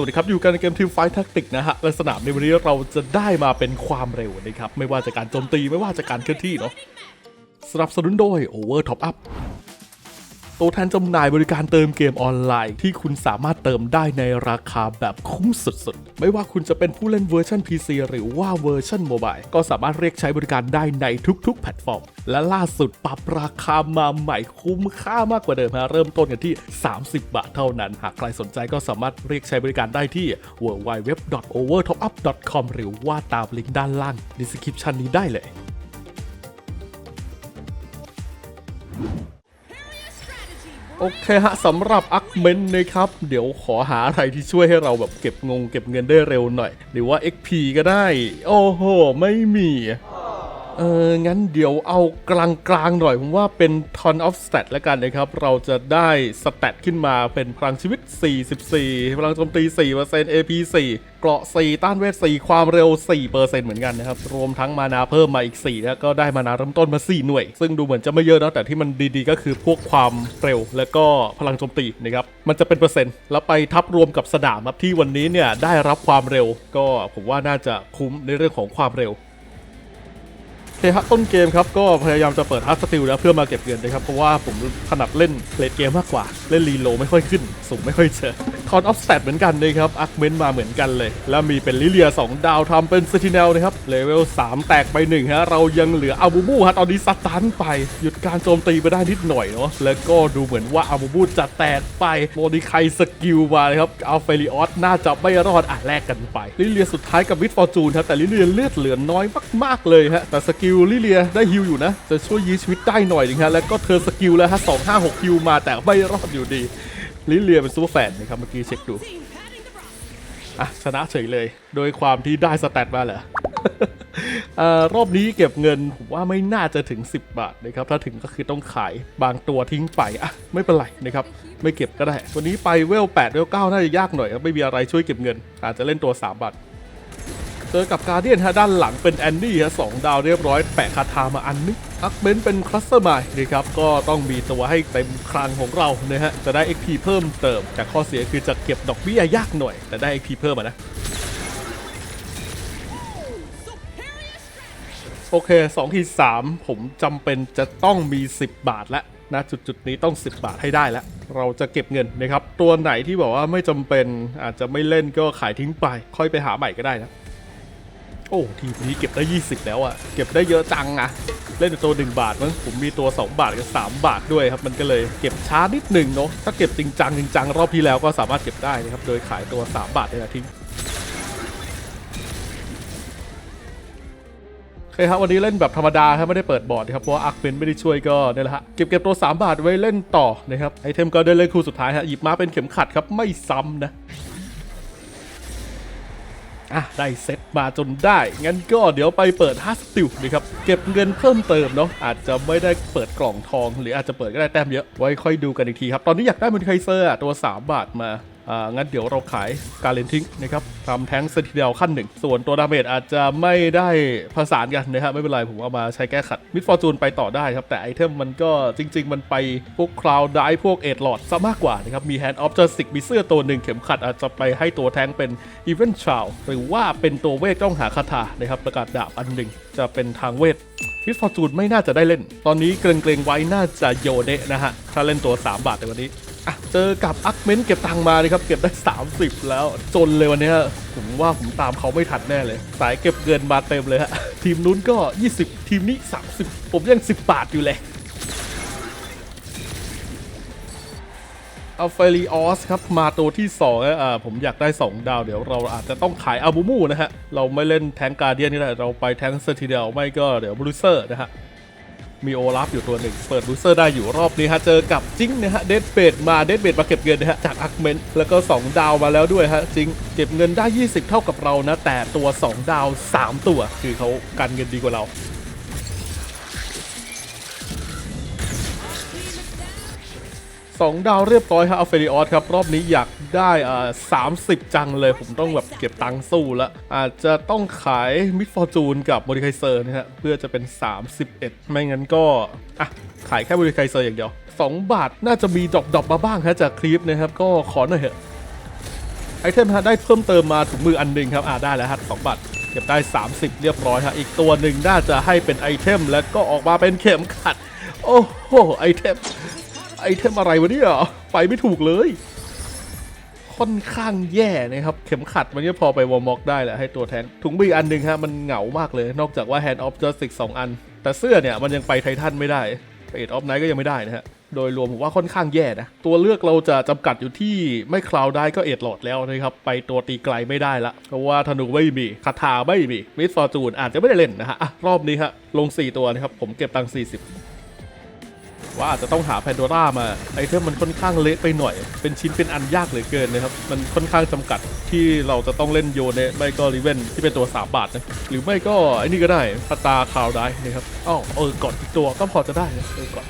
วัสดีครับ อยู่กันในเกมทีมไฟท์แท็กติกนะฮะและสนามในวันนี้เราจะได้มาเป็นความเร็วนะครับ ไม่ว่าจะการโจมตีไม่ว่าจะการเคลื่อนที่เนาะสนับสนุนโดย Over Top Up ตัวแทนจำหน่ายบริการเติมเกมออนไลน์ ที่คุณสามารถเติมได้ในราคาแบบคุ้มสุดๆ ไม่ว่าคุณจะเป็นผู้เล่นเวอร์ชัน PC หรือว่าเวอร์ชันโมบายก็สามารถเรียกใช้บริการได้ในทุกๆ แพลตฟอร์ม และล่าสุดปรับราคามาใหม่คุ้มค่ามากกว่าเดิมฮะเริ่มต้นกันที่ 30 บาทเท่านั้น หากใครสนใจก็สามารถเรียกใช้บริการได้ที่ www.overtopup.com หรือว่าตามลิงก์ด้านล่าง description นี้ได้เลย โอเคฮะสำหรับอักเมนนะครับ เดี๋ยวขอหาอะไรที่ช่วยให้เราแบบเก็บงงเก็บเงินได้เร็วหน่อย หรือว่า XP ก็ได้ โอ้โห ไม่มี เออ งั้นเดี๋ยวเอากลางๆหน่อย ผมว่าเป็น ton of stat แล้วกันนะครับ เราจะได้สแตทขึ้นมาเป็นพลังชีวิต 44 พลังโจมตี 4% AP 4 เกราะ 4 ต้านเวท 4 ความเร็ว 4%เหมือนกันนะครับ รวมทั้งมานาเพิ่มมาอีก 4 แล้วก็ได้มานาเริ่มต้นมา 4 หน่วย ซึ่งดูเหมือนจะไม่เยอะนะแต่ที่มันดีๆ ก็คือพวกความเร็ว แล้วก็พลังโจมตีนะครับ มันจะเป็นเปอร์เซ็นต์ แล้วไปทับรวมกับสนามที่วันนี้เนี่ยได้รับความเร็ว ก็ผมว่าน่าจะคุ้มในเรื่องของความเร็ว เคครับต้นเกมครับก็พยายามจะเปิดฮัสติลแล้วเพื่อมาเก็บเงินนะครับ เพราะว่าผมถนัดเล่นเลดเกมมากกว่า เล่นรีโลไม่ค่อยขึ้น สูงไม่ค่อยเจอคอนออฟสแตทเหมือนกันนะครับอักเมนมาเหมือนกันเลย แล้วมีเป็นลิเลีย 2 ดาวทำเป็นเซติเนลนะครับเลเวล 3 แตกไป1ฮะเรายังเหลืออาบูบูฮะตอนนี้สตันไป หยุดการโจมตีไปได้นิดหน่อยเนาะแล้วก็ดูเหมือนว่าอาบูบูจะแตกไปโมดิไคสกิลมาเลยครับอัลเฟริออสน่าจะไม่รอดอะแลกกันไปลิเลียสุดท้ายกับวิทฟอร์จูนครับแต่ลิเลียเลือดเหลือน้อยมากๆเลยฮะแต่สกิลลิเลียได้ฮิลอยู่นะ จะช่วยยื้อชีวิตได้หน่อยนึงฮะแล้วก็เธอสกิลแล้วฮะสองห้าหกฮิลมาแต่ไม่รอดอยู่ดีลิเลียเป็นซูเปอร์แฟนนะครับเมื่อกี้เช็คดูอะชนะเฉยเลย โดยความที่ได้สแตทมาเหรออรอบนี้เก็บเงินผมว่าไม่น่าจะถึง 10 บาทนะครับ ถ้าถึงก็คือต้องขายบางตัวทิ้งไปอะไม่เป็นไรนะครับ ไม่เก็บก็ได้ วันนี้ไปเวล8เวล9น่าจะยากหน่อย ไม่มีอะไรช่วยเก็บเงิน อาจจะเล่นตัว 3 บาท เจอกับการเดียนฮะด้านหลังเป็นแอนดี้ฮะสองดาวเรียบร้อยแปะคาถามาอันนึงอักเบนเป็นคลัสเตอร์ใหม่นะครับก็ต้องมีตัวให้เต็มคลังของเรานะฮะจะได้ XP เพิ่มเติม แต่ข้อเสียคือจะเก็บดอกเบี้ยยากหน่อย แต่ได้ XP เพิ่มอะนะโอเค2ที3ผมจำเป็นจะต้องมี 10 บาทแล้วนะจุดจุดนี้ต้อง 10 บาทให้ได้แล้ว เราจะเก็บเงินนะครับ ตัวไหนที่บอกว่าไม่จำเป็นอาจจะไม่เล่นก็ขายทิ้งไป ค่อยไปหาใหม่ก็ได้นะ โอ้ทีนี้เก็บได้ 20 แล้วอะเก็บได้เยอะจังอะเล่นตัว 1 บาทมั้งผมมีตัว 2 บาทกับ 3 บาทด้วยครับ มันก็เลยเก็บช้านิดหนึ่งเนาะถ้าเก็บจริงจังจริงจังรอบที่แล้วก็สามารถเก็บได้นะครับโดยขายตัว 3 บาทเนี่ยนะทิ้งโอเคครับวันนี้เล่นแบบธรรมดาครับไม่ได้เปิดบอร์ดนะครับเพราะว่าอาร์คเบนไม่ได้ช่วยก็เนี่ยแหละฮะเก็บเก็บตัว 3 บาทไว้เล่นต่อนะครับไอเทมก็ได้เล่นคู่สุดท้ายฮะหยิบมาเป็นเข็มขัดครับไม่ซ้ำนะ อะได้เซ็ตมาจนได้ งั้นก็เดี๋ยวไปเปิดฮัสติลนะครับ เก็บเงินเพิ่มเติมเนาะ อาจจะไม่ได้เปิดกล่องทอง หรืออาจจะเปิดก็ได้แต้มเยอะ ไว้ค่อยดูกันอีกทีครับ ตอนนี้อยากได้มอนไคเซอร์ตัว 3 บาทมา อ่างั้นเดี๋ยวเราขายการเลนทิ้งนะครับทำแท้งเซนติเนลขั้นหนึ่ง ส่วนตัวดาเมจอาจจะไม่ได้ผสานกันนะครับไม่เป็นไรผมเอามาใช้แก้ขัดมิดฟอร์จูนไปต่อได้ครับ แต่ไอเทมมันก็จริง ๆ มันไปพวกคลาวด์ได้พวกเอ็ดหลอดซะมากกว่านะครับ มีแฮนด์ออฟเจอร์สิกมีเสื้อตัวหนึ่งเข็มขัดอาจจะไปให้ตัวแท้งเป็นอีเวนต์ชาวหรือว่าเป็นตัวเวทต้องหาคาถานะครับประกาศดาบอันหนึ่งจะเป็นทางเวทมิดฟอร์จูนไม่น่าจะได้เล่น ตอนนี้เกรงๆไว้น่าจะโยเดะนะฮะถ้าเล่นตัว 3 บาทในวันนี้ อะเจอกับอักเมนเก็บตังมาเลยครับ เก็บได้ 30 แล้ว จนเลยวันนี้ผมว่าผมตามเขาไม่ทันแน่เลย สายเก็บเงินมาเต็มเลยฮะ ทีมนู้นก็ 20 ทีมนี้ 30 ผมยัง 10 บาทอยู่เลยอัลเฟรีออสครับ มาตัวที่2อะผมอยากได้ 2 ดาว เดี๋ยวเราอาจจะต้องขายอาบูมูนะฮะ เราไม่เล่นแทงการเดียนนี่แหละเราไปแทงเซอร์ทีเดลไม่ก็เดี๋ยวบรูเซอร์นะฮะ มีโอลาฟอยู่ตัวหนึ่ง เปิดบูสเซอร์ได้อยู่รอบนี้ฮะ เจอกับจิงนะฮะ เดดเบดมา เดดเบดมาเก็บเงินนะฮะ จากอักเมนแล้วก็ 2 ดาวมาแล้วด้วยฮะ จิงเก็บเงินได้ 20 เท่ากับเรานะ แต่ตัว 2 ดาว 3 ตัว คือเขากันเงินดีกว่าเรา สองดาวเรียบร้อยครับอัลเฟริออสครับ รอบนี้อยากได้อ่าสามสิบจังเลยผมต้องแบบเก็บตังค์สู้ล้วอาจจะต้องขายมิดฟอร์จูนกับโมดิไคเซอร์นะฮะเพื่อจะเป็น 31 ไม่งั้นก็อะขายแค่โมดิไคเซอร์อย่างเดียว 2 บาทน่าจะมีดรอปๆมาบ้างฮะจากคลิปนะครับ ก็ขอหน่อยเถอะไอเทมฮะได้เพิ่มเติมมาถุงมืออันหนึ่งครับอ่าได้แล้วฮะสองบาทเก็บได้ 30 เรียบร้อยฮะอีกตัวหนึ่งน่าจะให้เป็นไอเทม แล้วก็ออกมาเป็นเข็มขัด โอ้โหไอเทม ไอเทมอะไรวะเนี่ยไปไม่ถูกเลย ค่อนข้างแย่นะครับ เข็มขัดมันก็พอไปวอร์มอกได้แหละให้ตัวแทน ถุงมืออันหนึ่งฮะ มันเหงามากเลย นอกจากว่า Hand of Justice 2 อัน แต่เสื้อเนี่ยมันยังไปไททันไม่ได้เอ็ดออฟไนท์ก็ยังไม่ได้นะฮะโดยรวมผมว่าค่อนข้างแย่นะ ตัวเลือกเราจะจำกัดอยู่ที่ไม่คลาวได้ก็เอ็ดหลอดแล้วนะครับ ไปตัวตีไกลไม่ได้ละ เพราะว่าธนูไม่มีคาถาไม่มีมิสฟอร์จูนอาจจะไม่ได้เล่นนะฮะอะรอบนี้ฮะลง 4 ตัวนะครับ ผมเก็บตังค์40 ว่าอาจจะต้องหาแพนโดร่ามาไอเทมมันค่อนข้างเละไปหน่อย เป็นชิ้นเป็นอันยากเหลือเกินนะครับ มันค่อนข้างจำกัดที่เราจะต้องเล่นโยเนไม่ก็ริเวนที่เป็นตัว 3 บาทนะหรือไม่ก็ไอ้นี่ก็ได้พัตาคาวได้นะครับอ้าวเออกดอีกตัวก็พอจะได้นะเออกด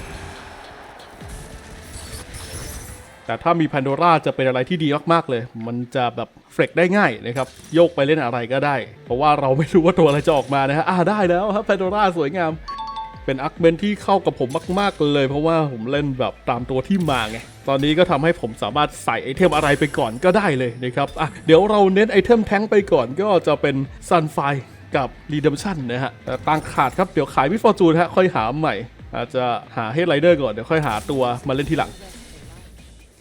แต่ถ้ามีแพนโดร่าจะเป็นอะไรที่ดีมาก ๆ เลย มันจะแบบเฟรกได้ง่ายนะครับ โยกไปเล่นอะไรก็ได้ เพราะว่าเราไม่รู้ว่าตัวอะไรจะออกมานะฮะอ่าได้แล้วครับแพนโดร่าสวยงาม เป็นอาร์คเมนที่เข้ากับผมมากๆเลย เพราะว่าผมเล่นแบบตามตัวที่มาไง ตอนนี้ก็ทำให้ผมสามารถใส่ไอเทมอะไรไปก่อนก็ได้เลยนะครับอะเดี๋ยวเราเน้นไอเทมแท้งไปก่อนก็จะเป็นซันไฟกับรีเดมชันนะฮะต่ตังขาดครับเดี๋ยวขายวิฟอร์จูนฮะค่อยหาใหม่ อาจจะหาเฮดไรเดอร์ก่อนเดี๋ยวค่อยหาตัวมาเล่นทีหลัง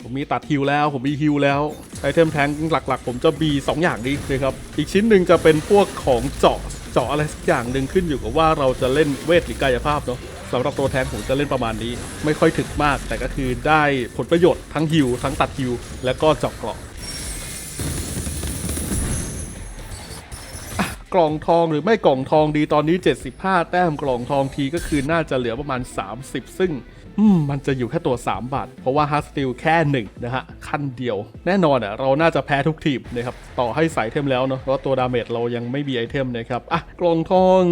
ผมมีตัดฮิวแล้ว ผมมีฮิวแล้วไอเทมแทงหลักๆ ผมจะมี 2 อย่างนี้นะครับ อีกชิ้นหนึ่งจะเป็นพวกของเจาะ เจาะอะไรสักอย่างหนึ่งขึ้นอยู่กับว่าเราจะเล่นเวทหรือกายภาพเนาะสำหรับตัวแทงผมจะเล่นประมาณนี้ ไม่ค่อยถึกมาก แต่ก็คือได้ผลประโยชน์ทั้งฮิวทั้งตัดฮิวแล้วก็เจาะเกราะอะกล่องทองหรือไม่กล่องทองดีตอนนี้ 75 แต้มกล่องทองทีก็คือน่าจะเหลือประมาณ 30 ซึ่ง มันจะอยู่แค่ตัว 3 บาท เพราะว่าฮาร์สติลแค่1นะฮะขั้นเดียว แน่นอนอะเราน่าจะแพ้ทุกทีมนะครับต่อให้ใส่เทมแล้วเนาะเพราะตัวดาเมจเรายังไม่มีไอเทมนะครับอะกลองทอง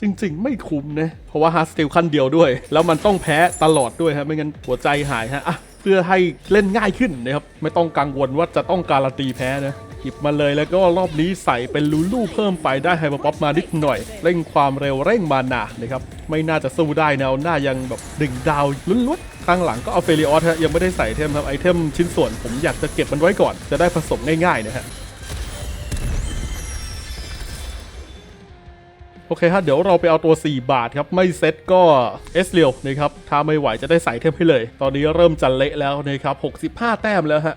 จริง ๆ ไม่คุ้มนะเพราะว่าฮาร์สติลขั้นเดียวด้วย แล้วมันต้องแพ้ตลอดด้วยฮะไม่งั้นหัวใจหายฮะอะเพื่อให้เล่นง่ายขึ้นนะครับไม่ต้องกังวลว่าจะต้องการันตีแพ้นะ หยิบมาเลยแล้วก็รอบนี้ใส่เป็นลูลูเพิ่มไปได้ไฮเปอร์ป๊อปมานิดหน่อย เร่งความเร็วเร่งมานานะครับ ไม่น่าจะสู้ได้แนวหน้ายังแบบดึงดาวลุ้นๆข้างหลังก็เอาเฟริออสฮะยังไม่ได้ใส่เทมครับไอเทมชิ้นส่วนผมอยากจะเก็บมันไว้ก่อนจะได้ผสมง่ายๆนะฮะโอเคฮะเดี๋ยวเราไปเอาตัว 4 บาทครับ ไม่เซ็ตก็เอสเรียวนะครับ ถ้าไม่ไหวจะได้ใส่เทมให้เลย ตอนนี้เริ่มจะเละแล้วนะครับ 65 แต้มแล้วฮะ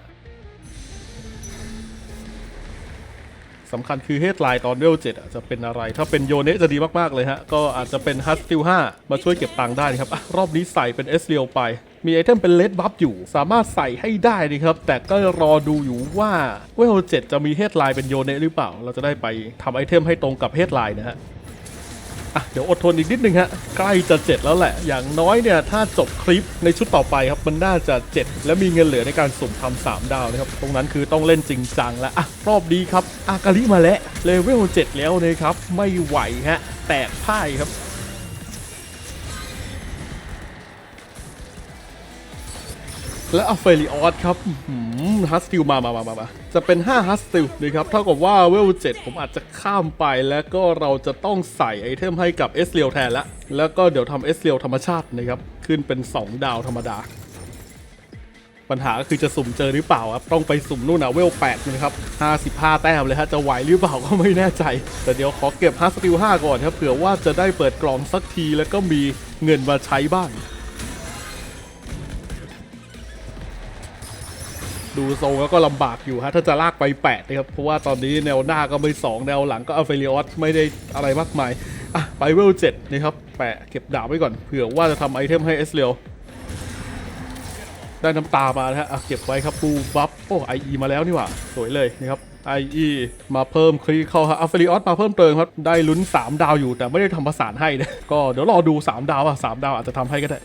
สำคัญคือเฮดไลน์ตอนเวลเจ็ดจะเป็นอะไร ถ้าเป็นโยเนะจะดีมาก ๆ เลยฮะ ก็อาจจะเป็นฮัสติลห้ามาช่วยเก็บตังค์ได้นะครับอรอบนี้ใส่เป็นเอสเรียวไป มีไอเทมเป็นเลดบัฟอยู่ สามารถใส่ให้ได้นะครับ แต่ก็รอดูอยู่ว่าเวลเจ็ดจะมีเฮดไลน์เป็นโยเนะหรือเปล่า เราจะได้ไปทำไอเทมให้ตรงกับเฮดไลน์นะฮะ อะเดี๋ยวอดทนอีกนิดนึงฮะใกล้จะเจ็ดแล้วแหละ อย่างน้อยเนี่ยถ้าจบคลิปในชุดต่อไปครับมันน่าจะเจ็ดและมีเงินเหลือในการสุ่มทำสามดาวนะครับตรงนั้นคือต้องเล่นจริงจังแล้วอะรอบดีครับอากาลิมาแล้วเลเวลเจ็ดแล้วนะครับไม่ไหวฮะแตกพ่ายครับ และอัฟเฟริออสครับฮัสติลมามามามามาจะเป็น 5ฮัสติลนะครับเท่ากับว่าเวล7ผมอาจจะข้ามไปแล้วก็เราจะต้องใส่ไอเทมให้กับเอสเรียวแทนละแล้วก็เดี๋ยวทำเอสเรียวธรรมชาตินะครับ ขึ้นเป็น 2 ดาวธรรมดา ปัญหาก็คือจะสุ่มเจอหรือเปล่าครับ ต้องไปสุ่มนู่นอะเวล8นะครับ 55 แต้มเลยฮะจะไหวหรือเปล่าก็ไม่แน่ใจ แต่เดี๋ยวขอเก็บฮัสติล5ก่อนครับเผื่อว่าจะได้เปิดกล่องสักทีแล้วก็มีเงินมาใช้บ้าง ดูทรงแล้วก็ลำบากอยู่ฮะถ้าจะลากไป8นะครับ เพราะว่าตอนนี้แนวหน้าก็ไม่2แนวหลังก็อัลเฟริออสไม่ได้อะไรมากมาย อะ ไปเวล7นะครับ แปะเก็บดาบไว้ก่อนเผื่อว่าจะทำไอเทมให้เอสเรียวได้น้ำตามานะฮะเก็บไว้ครับปูบัฟโอ้ไออมาแล้วนี่หว่า สวยเลยนะครับไออมาเพิ่มคลีเข้าฮะอัลเฟริออสมาเพิ่มเติมครับ ได้ลุ้น 3 ดาวอยู่แต่ไม่ได้ทำประสานให้นะก็เดี๋ยวรอดู 3 ดาวอะ3ดาวอาจจะทำให้ก็ได้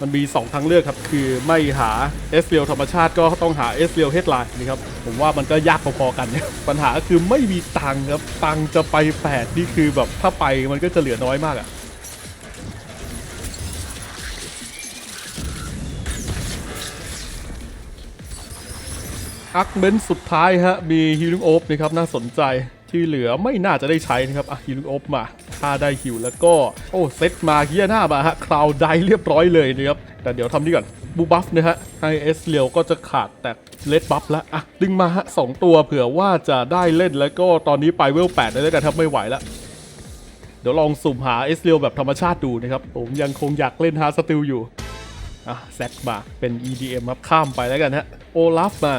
มันมี 2 ทางเลือกครับ คือไม่หาเอสเรียลธรรมชาติก็ต้องหาเอสเรียลเฮดไลน์นะครับ ผมว่ามันก็ยากพอๆกันเนี่ยปัญหาคือไม่มีตังครับ ตังจะไปแปดนี่คือแบบถ้าไปมันก็จะเหลือน้อยมากอะอักเมนสุดท้ายฮะ มีฮิลิงโอฟนะครับ น่าสนใจ ที่เหลือไม่น่าจะได้ใช้นะครับอะฮิลโอฟมาถ้าได้ฮิวแล้วก็ โอ้เซตมาเฮียหน้ามาฮะคราวไดเรียบร้อยเลยนะครับแต่เดี๋ยวทำนี่ก่อนบูบัฟนะฮะไอเอสเลียวก็จะขาดแต่เลดบัฟล้วอะดึงมาฮะสองตัวเผื่อว่าจะได้เล่นแล้วก็ตอนนี้ไปเวล8แล้วกันครับไม่ไหวล้วเดี๋ยวลองสุ่มหาเอสเลียวแบบธรรมชาติดูนะครับผมยังคงอยากเล่นฮาสติลอยู่อะแซกมาเป็น EDM ครับข้ามไปแล้วกันฮะโอลาฟมา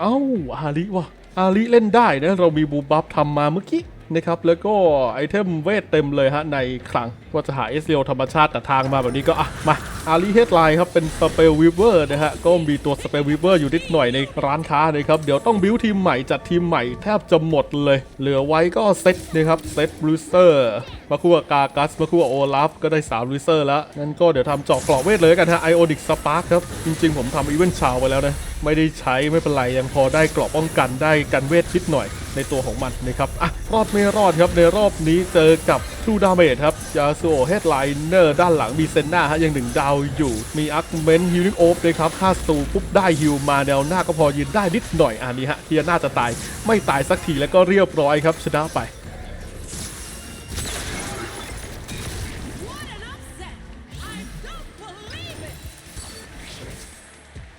เอ้าอาริวะ อาริเล่นได้นะ เรามีบูบัฟทำมาเมื่อกี้นะครับ แล้วก็ไอเทมเวทเต็มเลยฮะ ในคลังว่าจะหาเอสเลียวธรรมชาติแต่ทางมาแบบนี้ก็ อะ มา อาริเฮดไลน์ครับ เป็นสเปลวิเวอร์นะฮะ ก็มีตัวสเปลวิเวอร์อยู่นิดหน่อยในร้านค้านะครับ เดี๋ยวต้องบิวทีมใหม่ จัดทีมใหม่แทบจะหมดเลย เหลือไว้ก็เซตนะครับเซตบรูเซอร์มาคู่กับกากัสมาคู่กับโอลาฟก็ได้3บรูเซอร์แล้วงั้นก็เดี๋ยวทำเจาะกรอบเวทเลยกันฮะไอโอดิกสปาร์คครับจริงๆผมทำอีเวนต์ชาวไปแล้วนะไม่ได้ใช้ไม่เป็นไรยังพอได้กรอบป้องกันได้กันเวทนิดหน่อยในตัวของมันนะครับอะรอดไม่รอดครับในรอบนี้เจอกับทูดาเมจครับยาสูโอเฮดไลเนอร์ด้านหลังมีเซนนาฮะยังหนึ่งดาวอยู่ มีอัคเมนฮิลลิ่งโอ๊บเลยครับค่าสตูปุ๊บได้ฮิลมาแนวหน้าก็พอยืนได้นิดหน่อยอันนี้ฮะเทียน่าจะตายไม่ตายสักทีแล้วก็เรียบร้อยครับชนะไป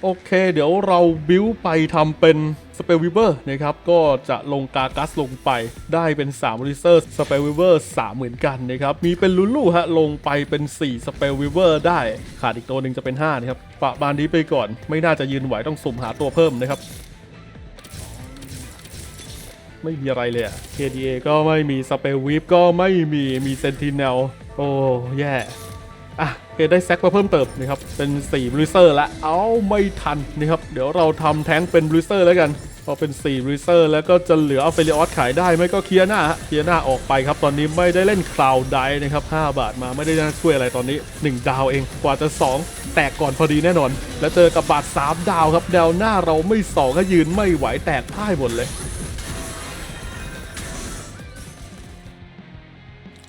โอเคเดี๋ยวเราบิวไปทำเป็นสเปลวิเวอร์นะครับ ก็จะลงกากัสลงไปได้เป็น3ริเซอร์สเปลวิเวอร์3เหมือนกันนะครับ มีเป็นลูลูฮะลงไปเป็น 4 สเปลวิเวอร์ได้ ขาดอีกตัวหนึ่งจะเป็น 5 นะครับ ปะบานนี้ไปก่อน ไม่น่าจะยืนไหวต้องสุ่มหาตัวเพิ่มนะครับ ไม่มีอะไรเลยอะ KDA ก็ไม่มีสเปลวิฟก็ไม่มีมีเซนติเนลโอ้แย่อะโอเคได้แซกมาเพิ่มเติมนะครับเป็น4บลูเซอร์ละเอาไม่ทันนะครับเดี๋ยวเราทำแท้งเป็นบลูเซอร์แล้วกันพอเป็น4บลูเซอร์แล้วก็จะเหลือเอาเฟลิออสขายได้ไม่ก็เคลียร์หน้าฮะเคลียร์หน้าออกไปครับ ตอนนี้ไม่ได้เล่นคลาวด์ไดนะครับ 5 บาทมาไม่ได้น่าช่วยอะไรตอนนี้ 1 ดาวเองกว่าจะ 2 แตกก่อนพอดีแน่นอน แล้วเจอกับบาท 3 ดาวครับแนวหน้าเราไม่สองก็ยืนไม่ไหวแตกพ่ายหมดเลย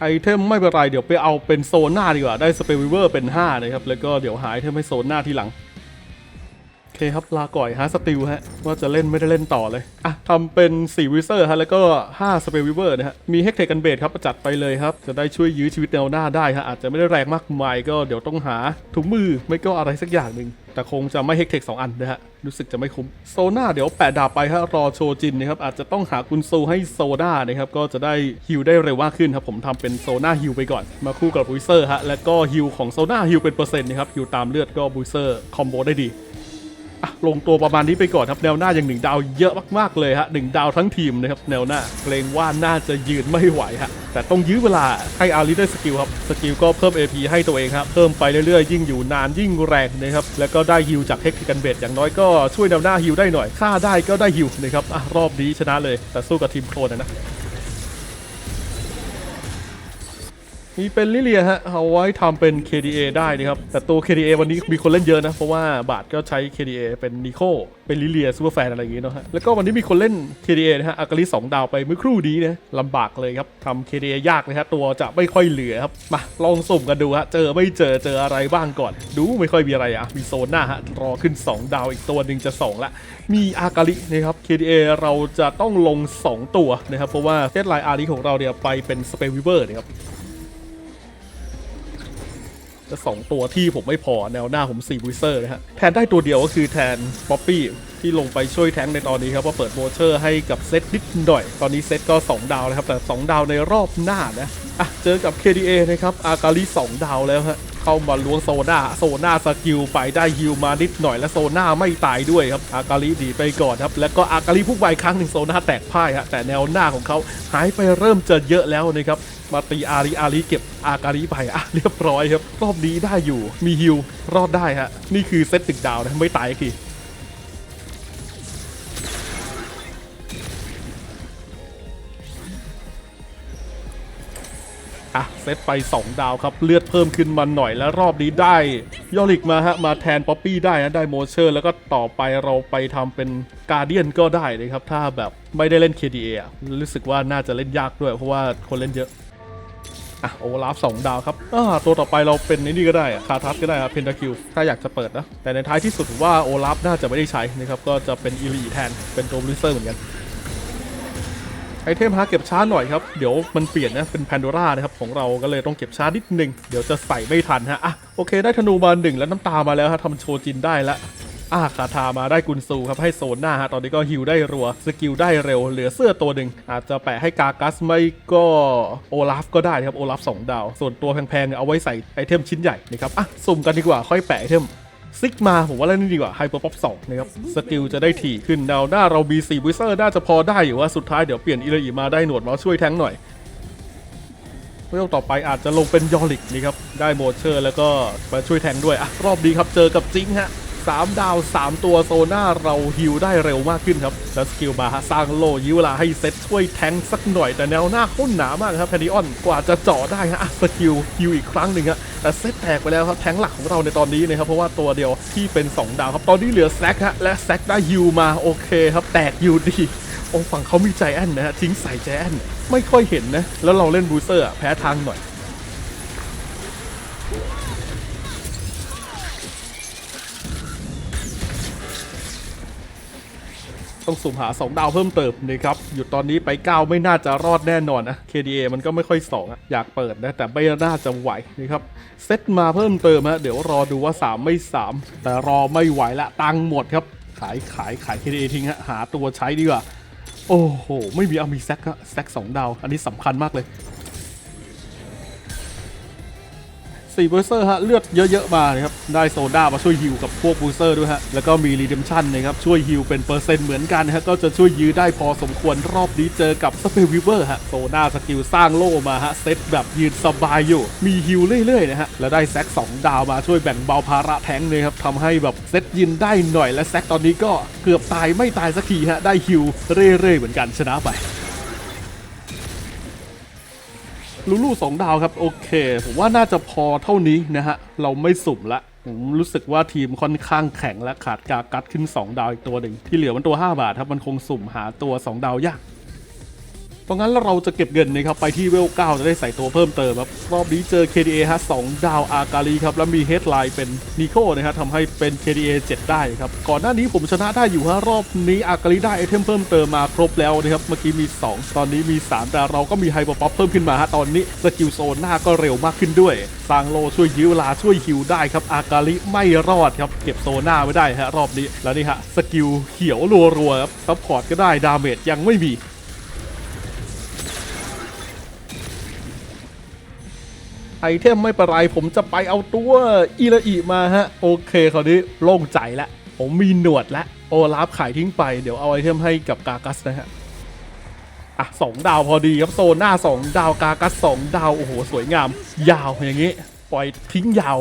ไอเทมไม่เป็นไรเดี๋ยวไปเอาเป็นโซน่าดีกว่าได้สเปรวิเวอร์เป็น 5 นะครับ แล้วก็เดี๋ยวหายเทมให้โซน่าทีหลัง เคครับ ลาก่อยฮะสติลฮะ ว่าจะเล่นไม่ได้เล่นต่อเลย อะทำเป็น 4 วิเซอร์ฮะ แล้วก็ 5 สเปรวิเวอร์นะฮะ มีเฮกเทกันเบดครับ จัดไปเลยครับ จะได้ช่วยยื้อชีวิตแนวหน้าได้ฮะ อาจจะไม่ได้แรงมากมายก็เดี๋ยวต้องหาถุงมือไม่ก็อะไรสักอย่างหนึ่งแต่คงจะไม่เฮกเทคสองอันนะฮะ รู้สึกจะไม่คุ้มโซน่าเดี๋ยวแปะดาบไปฮะรอโชจินนะครับ อาจจะต้องหากุนโซให้โซด้านะครับ ก็จะได้ฮิลได้เร็วมากขึ้นครับ ผมทำเป็นโซน่าฮิลไปก่อน มาคู่กับบุยเซอร์ฮะ แล้วก็ฮิลของโซน่าฮิลเป็นเปอร์เซ็นต์นะครับ ฮิลตามเลือดก็บุยเซอร์คอมโบได้ดี ลงตัวประมาณนี้ไปก่อนครับแนวหน้าอย่างหนึ่งดาวเยอะมากๆเลยฮะหนึ่งดาวทั้งทีมนะครับแนวหน้าเกรงว่าน่าจะยืนไม่ไหวฮะแต่ต้องยื้อเวลาให้อาริได้สกิลครับสกิลก็เพิ่ม AP ให้ตัวเองครับเพิ่มไปเรื่อยๆ ยิ่งอยู่นานยิ่งแรงนะครับแล้วก็ได้ฮิลจากเทคนิคกันเบดอย่างน้อยก็ช่วยแนวหน้าฮิลได้หน่อยฆ่าได้ก็ได้ฮิลนะครับอะรอบนี้ชนะเลยแต่สู้กับทีมโคลนนะ มีเป็นลิเลียฮะเอาไว้ทำเป็น KDA ได้นะครับ แต่ตัว KDA วันนี้มีคนเล่นเยอะนะ เพราะว่าบาทก็ใช้ KDA เป็นนิโคเป็นลิเลียซูเปอร์แฟนอะไรอย่างงี้เนาะฮะแล้วก็วันนี้มีคนเล่น KDA นะฮะอากาลิสองดาวไปเมื่อครู่นี้นะลำบากเลยครับทำ KDA ยากนะฮะตัวจะไม่ค่อยเหลือครับมาลองสุ่มกันดูฮะเจอไม่เจอเจออะไรบ้างก่อน ดูไม่ค่อยมีอะไรอะมีโซนหน้าฮะรอขึ้น 2 ดาวอีกตัวหนึ่งจะ 2 ละ มีอากาลินะครับ KDA เราจะต้องลง 2 ตัวนะครับเพราะว่าเซตไลน์อาริของเราเนี่ยไปเป็นสเปวิเวอร์นะครับ สองตัวที่ผมไม่พอแนวหน้าผม4บูเซอร์นะฮะแทนได้ตัวเดียวก็คือแทนป๊อปปี้ที่ลงไปช่วยแทงในตอนนี้ครับว่าเปิดโบเชอร์ให้กับเซตนิดหน่อย ตอนนี้เซตก็ 2 ดาวแล้วครับ แต่ 2 ดาวในรอบหน้านะอะเจอกับ KDA นะครับ อากาลี2ดาวแล้วฮะ เข้ามาล้วงโซน่าโซน่าสกิลไปได้ฮิวมานิดหน่อยและโซน่าไม่ตายด้วยครับอากาลิดีไปก่อนครับ แล้วก็อากาลิพุ่งไปครั้งหนึ่งโซน่าแตกพ่ายฮะแต่แนวหน้าของเขาหายไปเริ่มจะเยอะแล้วนะครับมาตีอาริอาริเก็บอากาลิไปอะเรียบร้อยครับรอบนี้ได้อยู่มีฮิวรอดได้ฮะนี่คือเซตตึกดาวนะไม่ตายกี่ อะเซตไป 2 ดาวครับ เลือดเพิ่มขึ้นมาหน่อยแล้วรอบนี้ได้ยอริกมาฮะ มาแทนป๊อปปี้ได้นะ ได้โมเชอร์ แล้วก็ต่อไปเราไปทำเป็นการเดียนก็ได้นะครับ ถ้าแบบไม่ได้เล่น KDA รู้สึกว่าน่าจะเล่นยากด้วย เพราะว่าคนเล่นเยอะอะโอลาฟสองดาวครับอ่าตัวต่อไปเราเป็นไอ้นี่ก็ได้คาทัสก็ได้ครับเพนทาคิว ถ้าอยากจะเปิดนะ แต่ในท้ายที่สุดว่าโอลาฟน่าจะไม่ได้ใช้นะครับ ก็จะเป็นอีลีแทน เป็นตัวบลิเซอร์เหมือนกัน ไอเทมฮะเก็บช้าหน่อยครับ เดี๋ยวมันเปลี่ยนนะ เป็นแพนโดร่านะครับ ของเราก็เลยต้องเก็บช้านิดนึง เดี๋ยวจะใส่ไม่ทันฮะ อะ โอเค ได้ธนูมาหนึ่งแล้วน้ำตามาแล้วฮะทำโชจินได้ล้วอะคาถามาได้กุนซูครับ ให้โซนหน้าฮะ ตอนนี้ก็ฮิวได้รัว สกิลได้เร็ว เหลือเสื้อตัวหนึ่ง อาจจะแปะให้กากัสไม่ก็โอลาฟก็ได้ครับ โอลาฟสองดาว ส่วนตัวแพงๆเอาไว้ใส่ไอเทมชิ้นใหญ่นะครับ อะ สุ่มกันดีกว่า ค่อยแปะไอเทม ซิกมาผมว่าเล่นนี่ดีกว่าไฮเปอร์ป๊อปสองนะครับสกิลจะได้ถี่ขึ้นดาวหน้าเรามี4วิเซอร์น่าจะพอได้อยู่ว่าสุดท้ายเดี๋ยวเปลี่ยนอิเลอีมาได้หนวดมาช่วยแทงหน่อยเวลต่อไปอาจจะลงเป็นยอริกนี่ครับ ได้โมเชอร์แล้วก็มาช่วยแทงด้วยอะรอบดีครับเจอกับจิงฮะ สามดาว 3 ตัวโซน่าเราฮิวได้เร็วมากขึ้นครับ แล้วสกิลมาฮะสร้างโลยื้อเวลาให้เซตช่วยแทงสักหน่อยแต่แนวหน้าโค้นหนามากครับแพนิออนกว่าจะเจาะได้ฮะอะสกิลฮิวอีกครั้งหนึ่งฮะแต่เซตแตกไปแล้วครับแทงหลักของเราในตอนนี้นะครับเพราะว่าตัวเดียวที่เป็น 2 ดาวครับตอนนี้เหลือแซกฮะและแซกได้ฮิวมาโอเคครับแตกฮิวดีโอ้ฝั่งเขามีใจแอนนะฮะทิ้งใส่ใจแอนไม่ค่อยเห็นนะแล้วเราเล่นบูเซอร์แพ้ทางหน่อย ต้องสุ่มหา 2 ดาวเพิ่มเติมนะครับหยุดตอนนี้ไป 9 ไม่น่าจะรอดแน่นอนนะ KDA มันก็ไม่ค่อย2ออยากเปิดนะ แต่ไม่น่าจะไหวนะครับเซตมาเพิ่มเติมฮะเดี๋ยวรอดูว่า 3 ไม่ 3 แต่รอไม่ไหวละตังหมดครับ ขายขายขาย KDA ทิ้งฮะหาตัวใช้ดีกว่าโอ้โห ไม่มีเอามีแซกฮะแซกสองดาว อันนี้สำคัญมากเลย สี่บูสเซอร์ฮะเลือดเยอะๆมานะครับได้โซดามาช่วยฮิวกับพวกบูสเซอร์ด้วยฮะแล้วก็มีรีเดมชันนะครับช่วยฮิวเป็นเปอร์เซ็นต์เหมือนกันฮะก็จะช่วยยื้อได้พอสมควรรอบนี้เจอกับสเปรวิเวอร์ฮะโซดาสกิลสร้างโล่มาฮะเซตแบบยืนสบายอยู่ มีฮิวเรื่อยๆนะฮะแล้วได้แซก2ดาวมาช่วยแบ่งเบาภาระแทงเลยครับทำให้แบบเซตยืนได้หน่อยและแซกตอนนี้ก็เกือบตายไม่ตายสักทีฮะได้ฮิวเรื่อยๆเหมือนกันชนะไป ลูลูสองดาวครับ โอเค ผมว่าน่าจะพอเท่านี้นะฮะ เราไม่สุ่มละผมรู้สึกว่าทีมค่อนข้างแข็งและขาดกากัดขึ้น 2 ดาวอีกตัวหนึ่งที่เหลือมันตัว 5 บาทครับมันคงสุ่มหาตัว 2 ดาวยาก ราะงั้นเราจะเก็บเงินนะครับไปที่เวล9จะได้ใส่ตัวเพิ่มเติมครับรอบนี้เจอ KDA ฮะ2ดาวอากาลีครับแล้วมีเฮดไลน์เป็นนิโคนะฮะทำให้เป็น KDA 7 ได้ครับก่อนหน้านี้ผมชนะได้อยู่ฮะรอบนี้อากาลีได้ไอเทมเพิ่มเติมมาครบแล้วนะครับเมื่อกี้มี 2 ตอนนี้มี 3 แต่เราก็มีไฮเปอร์ป๊อปเพิ่มขึ้นมาฮะตอนนี้สกิลโซนหน้าก็เร็วมากขึ้นด้วยสร้างโลช่วยยื้อเวลาช่วยฮิวได้ครับอากาลิไม่รอดครับเก็บโซนหน้าไว้ได้ฮะรอบนี้แล้วนี่ฮะสกิลเขียวรัวๆครับซัพพอร์ตก็ได้ดาเมจยังไม่มี ไอเทมไม่เป็นไรผมจะไปเอาตัวอีละอีมาฮะ โอเคคราวนี้โล่งใจแล้วผมมีหนวดแล้วโอลาฟขายทิ้งไปเดี๋ยวเอาไอเทมให้กับกากัสนะฮะอะสองดาวพอดีครับโซนหน้า 2 ดาวกากัส2ดาว โอ้โห สวยงาม ยาวอย่างนี้ปล่อยทิ้งยาว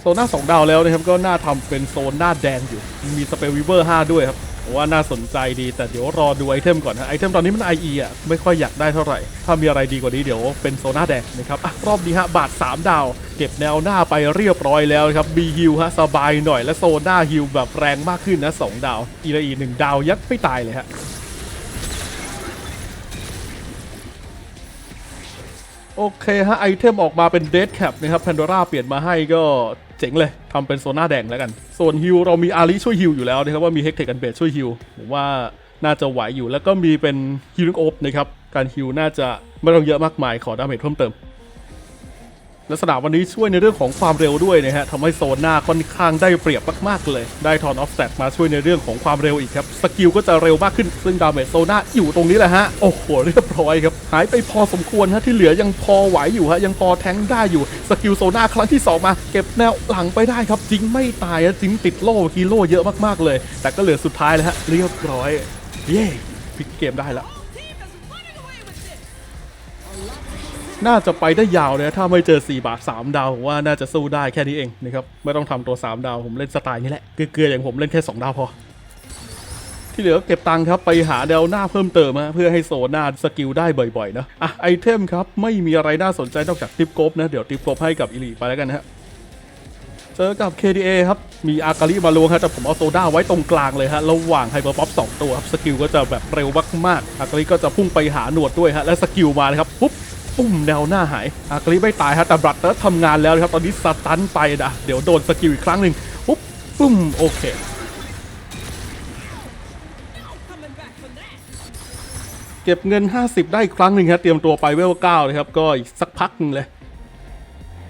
โซนหน้า 2 ดาวแล้วนะครับ ก็น่าทำเป็นโซนหน้าแดงอยู่ มีสเปลวิเวอร์ 5 ด้วยครับ ว่าน่าสนใจดีแต่เดี๋ยวรอดูไอเทมก่อนนะไอเทมตอนนี้มัน IE อะไม่ค่อยอยากได้เท่าไหร่ ถ้ามีอะไรดีกว่านี้เดี๋ยวเป็นโซนหน้าแดงนะครับอรอบนี้ฮะบาท 3 ดาว เก็บแนวหน้าไปเรียบร้อยแล้วครับบีฮิลฮะสบายหน่อยและโซนหน้าฮิลแบบแรงมากขึ้นนะสองดาว อีละอีหนึ่งดาวยัดไม่ตายเลยฮะโอเคฮะไอเทมออกมาเป็นเด d แคปนะครับแพนโดราเปลี่ยนมาให้ก็ เจ๋งเลยทำเป็นโซน่าแดงแล้วกันส่วนฮิลเรามีอาริช่วยฮิลอยู่แล้วนะครับว่ามีเฮกเทคกันเบสช่วยฮิลผมว่าน่าจะไหวอยู่แล้วก็มีเป็นฮิลโอบนะครับการฮิลน่าจะไม่ต้องเยอะมากมายขอดาเมจเพิ่มเติม ลักษณะวันนี้ช่วยในเรื่องของความเร็วด้วยนะฮะทำให้โซนหน้าค่อนข้างได้เปรียบมากๆเลย ได้ทอนออฟ t ตมาช่วยในเรื่องของความเร็วอีกครับ สกิลก็จะเร็วมากขึ้น ซึ่งดาเมจโซน่าอยู่ตรงนี้แหละฮะ โอ้โห เรียบร้อยครับ หายไปพอสมควรฮะ ที่เหลือยังพอไหวอยู่ฮะ ยังพอแทงได้อยู่ สกิลโซน่าครั้งที่ 2 มา เก็บแนวหลังไปได้ครับ จริงไม่ตายฮะจริงติดโล่กิโลเยอะมากๆเลย แต่ก็เหลือสุดท้ายแล้วฮะ เรียบร้อย เย้พลิกเกมได้แล้ว น่าจะไปได้ยาวเลยถ้าไม่เจอ 4 บาท 3 ดาวผมว่าน่าจะสู้ได้แค่นี้เองนะครับไม่ต้องทำตัว 3 ดาวผมเล่นสไตล์นี้แหละเกลือๆอย่างผมเล่นแค่ 2 ดาวพอ ที่เหลือเก็บตังค์ครับไปหาแนวหน้าเพิ่มเติมฮะเพื่อให้โซน่าสกิลได้บ่อยๆนะอะไอเทมครับไม่มีอะไรน่าสนใจนอกจากติปกบนะเดี๋ยวติปกบให้กับอิลีไปแล้วกันนะฮะเจอกับ KDA ครับ มีอากาลิมาลวงครับแต่ผมเอาโซด้าไว้ตรงกลางเลยฮะ ระหว่างไฮเปอร์ป๊อปสองตัวครับ สกิลก็จะแบบเร็วมากๆ อากาลิก็จะพุ่งไปหาหนวดด้วยฮะ และสกิลมาเลยครับ ปุ๊บ ปุ้มแนวหน้าหายอากาลิไม่ตายฮะแต่บรัตเตอร์ทำงานแล้วครับ ตอนนี้สตันไปนะเดี๋ยวโดนสกิลอีกครั้งหนึ่งปุ๊บปุ้มโอเคเก็บเงิน 50 ได้อีกครั้งหนึ่งครับเตรียมตัวไปเวลเก้าเลยครับ ก็อีกสักพักนึงเลย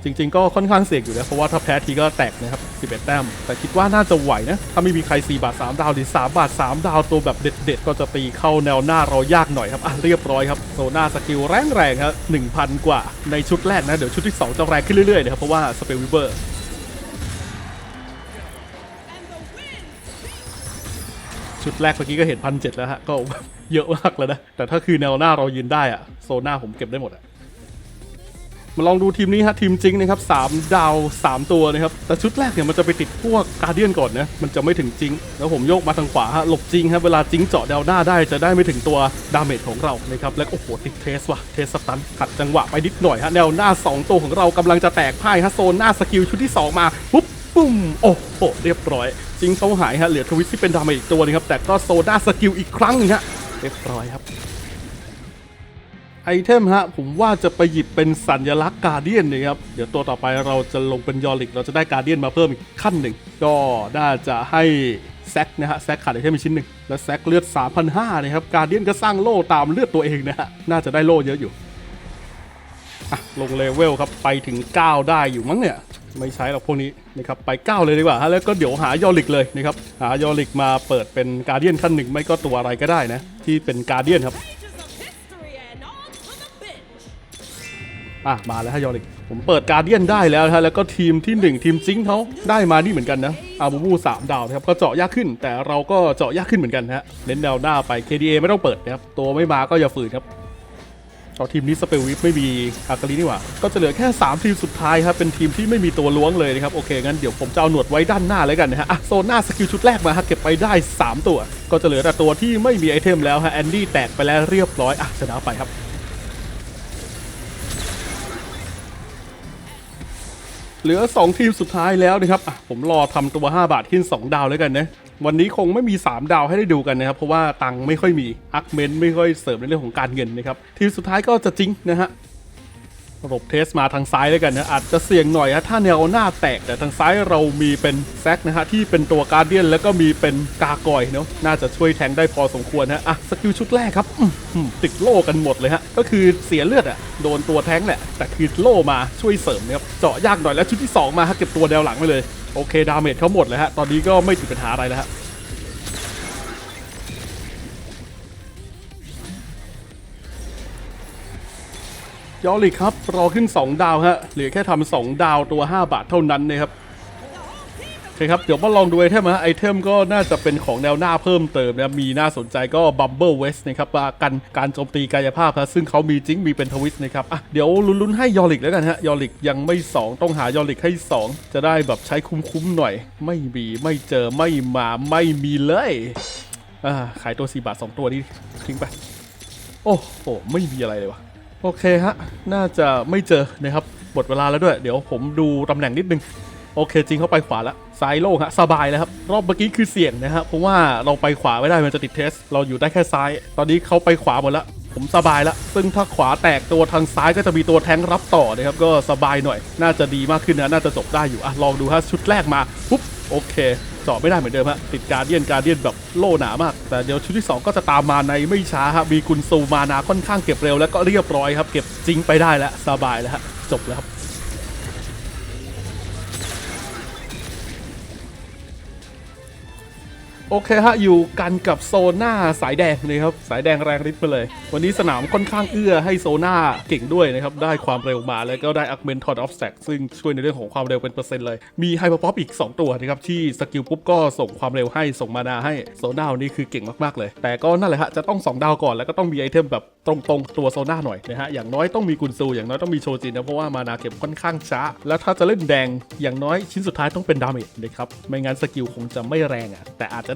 จริง ๆ ก็ค่อนข้างเสี่ยงอยู่นะเพราะว่าถ้าแพ้ทีก็แตกนะครับ 11 แต้ม แต่คิดว่าน่าจะไหวนะ ถ้าไม่มีใคร 4 บาท 3 ดาวหรือ 3 บาท 3 ดาวตัวแบบเด็ด ๆ ก็จะตีเข้าแนวหน้าเรายากหน่อยครับ อะเรียบร้อยครับโซน่าสกิลแรงๆครับ1,000 กว่าในชุดแรกนะ เดี๋ยวชุดที่ 2 จะแรงขึ้นเรื่อยๆนะครับเพราะว่าสเปลวิเบอร์ชุดแรกเมื่อกี้ก็เห็นพันเจ็ดแล้วฮะก็เยอะมากแล้วนะแต่ถ้าคือแนวหน้าเรายืนได้อะโซน่าผมเก็บได้หมดอะ มาลองดูทีมนี้ฮะทีมจริงนะครับ3ดาว 3 ตัวนะครับ แต่ชุดแรกเนี่ยมันจะไปติดพวกการเดียนก่อนนะ มันจะไม่ถึงจริง แล้วผมโยกมาทางขวาฮะหลบจริงครับเวลาจริงเจาะแนวหน้าได้จะได้ไม่ถึงตัวดาเมจของเรานะครับแล้วโอ้โหติดเทสว่ะเทสสตันขัดจังหวะไปนิดหน่อยฮะแนวหน้า 2 ตัวของเรากำลังจะแตกพ่ายฮะโซนหน้าสกิลชุดที่ 2 มาปุ๊บปุ้มโอ้โหเรียบร้อย จริงเขาหายฮะเหลือทวิสที่เป็นดาเมจอีกตัวนึงครับแต่ก็โซดาสกิลอีกครั้งหนึงฮะเรียบร้อยครับ เทมฮะผมว่าจะไปหยิบเป็นสัญลักษณ์การเดียนนะครับ เดี๋ยวตัวต่อไปเราจะลงเป็นยอริก เราจะได้การเดียนมาเพิ่มอีกขั้นหนึ่ง ก็น่าจะให้แซกนะฮะแซกขาดไอเทมอีกชิ้นหนึ่งแล้วแซกเลือด 3,500นะครับการเดียนก็สร้างโล่ตามเลือดตัวเองนะฮะน่าจะได้โล่เยอะอยู่ลงเลเวลครับไปถึง 9 ได้อยู่มั้งเนี่ย ไม่ใช้หรอกพวกนี้นะครับไป 9 เลยดีกว่าฮะแล้วก็เดี๋ยวหายอริกเลยนะครับหายอริกมาเปิดเป็นการเดียนขั้นหนึ่งไม่ก็ตัวอะไรก็ได้นะที่เป็นการเดียนครับ อะมาแล้วฮะยอริกผมเปิดการเดียนได้แล้วฮะแล้วก็ทีมที่ 1 ทีมซิงค์เขาได้มานี่เหมือนกันนะอาบูบู3ดาวนะครับก็เจาะยากขึ้น แต่เราก็เจาะยากขึ้นเหมือนกันฮะเน้นแนวหน้าไป KDA ไม่ต้องเปิดนะครับตัวไม่มาก็อย่าฝืนครับเอาทีมนี้สเปลวิฟไม่มีอากาลีนี่หว่าก็จะเหลือแค่ 3 ทีมสุดท้ายครับเป็นทีมที่ไม่มีตัวล้วงเลยนะครับโอเคงั้นเดี๋ยวผมจะเอาหนวดไว้ด้านหน้าเลยกันนะฮะอะโซนหน้าสกิลชุดแรกมาฮะเก็บไปได้ 3 ตัว ก็จะเหลือแต่ตัวที่ไม่มีไอเทมแล้วฮะแอนดี้แตกไปแล้วเรียบร้อยอะชนะไปครับ เหลือ 2 ทีมสุดท้ายแล้วนะครับผมรอทำตัว 5 บาทขึ้น 2 ดาวแล้วกันนะ วันนี้คงไม่มี 3 ดาวให้ได้ดูกันนะครับ เพราะว่าตังค์ไม่ค่อยมีอักเมนไม่ค่อยเสริมในเรื่องของการเงินนะครับ ทีมสุดท้ายก็จะจริงนะฮะ ระบบเทสมาทางซ้ายแล้วกันนะอาจจะเสี่ยงหน่อยฮะถ้าแนวหน้าแตกแต่ทางซ้ายเรามีเป็นแซกนะฮะที่เป็นตัวการเดียนแล้วก็มีเป็นกากอยเนาะน่าจะช่วยแทงได้พอสมควรฮะอะสกิลชุดแรกครับติดโล่กันหมดเลยฮะก็คือเสียเลือดอะโดนตัวแทงแหละ แต่คือโล่มาช่วยเสริมนะครับเจาะยากหน่อยแล้วชุดที่ 2 มาฮะเก็บตัวแนวหลังไปเลยโอเคดาเมจเขาหมดเลยฮะตอนนี้ก็ไม่ติดปัญหาอะไรแล้วฮะ ยอริกครับรอขึ้น 2 ดาวฮะเหลือแค่ทำ2ดาวตัว 5 บาทเท่านั้นนะครับโอเคครับเดี๋ยวมาลองดูไอเทมฮะไอเทมก็น่าจะเป็นของแนวหน้าเพิ่มเติมนะมีน่าสนใจก็ Bumble West นะครับว่ากันการโจมตีกายภาพฮะซึ่งเขามีจริงมีเป็นทวิสต์นะครับอะเดี๋ยวลุ้นๆให้ยอริกแล้วกันฮะยอริกยังไม่ 2 ต้องหายอริกให้ 2 จะได้แบบใช้คุ้มๆหน่อย ไม่มีไม่เจอไม่มาไม่มีเลยอ่าขายตัว4บาท 2 ตัวนี้ทิ้งไปโอ้โหไม่มีอะไรเลยวะ โอเคฮะ น่าจะไม่เจอนะครับหมดเวลาแล้วด้วย เดี๋ยวผมดูตำแหน่งนิดนึง โอเค จริงเข้าไปขวาแล้วซ้ายโล่งฮะสบายแล้วครับ รอบเมื่อกี้คือเสี่ยงนะฮะเพราะว่าเราไปขวาไม่ได้มันจะติดเทส เราอยู่ได้แค่ซ้าย ตอนนี้เขาไปขวาหมดแล้วผมสบายแล้ว ซึ่งถ้าขวาแตกตัวทางซ้ายก็จะมีตัวแทงรับต่อนะครับ ก็สบายหน่อย น่าจะดีมากขึ้นนะ น่าจะจบได้อยู่ อะ ลองดูฮะ ชุดแรกมา ปุ๊บ โอเค เจาะไม่ได้เหมือนเดิมฮะติดการเดียนการเดียนแบบโล่หนามาก แต่เดี๋ยวชุดที่ 2 ก็จะตามมาในไม่ช้าฮะมีกุนซูมานาค่อนข้างเก็บเร็วแล้วก็เรียบร้อยครับ เก็บจริงไปได้แล้วสบายแล้วฮะจบแล้วครับ โอเคฮะอยู่กันกับโซน่าสายแดงนะครับสายแดงแรงฤทธิ์ไปเลย วันนี้สนามค่อนข้างเอื้อให้โซน่าเก่งด้วยนะครับ ได้ความเร็วมาแล้วก็ได้อักเมนทอดออฟแซกซึ่งช่วยในเรื่องของความเร็วเป็นเปอร์เซ็นต์เลย มีไฮเปอร์ป๊อปอีก 2 ตัวนะครับ ที่สกิลปุ๊บก็ส่งความเร็วให้ส่งมานาให้โซน่านนี้คือเก่งมากๆเลย แต่ก็นั่นแหละฮะจะต้อง 2 ดาวก่อนแล้วก็ต้องมีไอเทมแบบตรงๆตัวโซน่าหน่อยนะฮะอย่างน้อยต้องมีกุนซูอย่างน้อยต้องมีโชจินนะเพราะว่ามานาเก็บค่อนข้างช้า แล้วถ้าจะเล่นแดงอย่างน้อยชิ้นสุดท้ายต้องเป็นดาเมจนะครับไม่งั้นสกิลคงจะไม่แรงอะแต่อาจจะ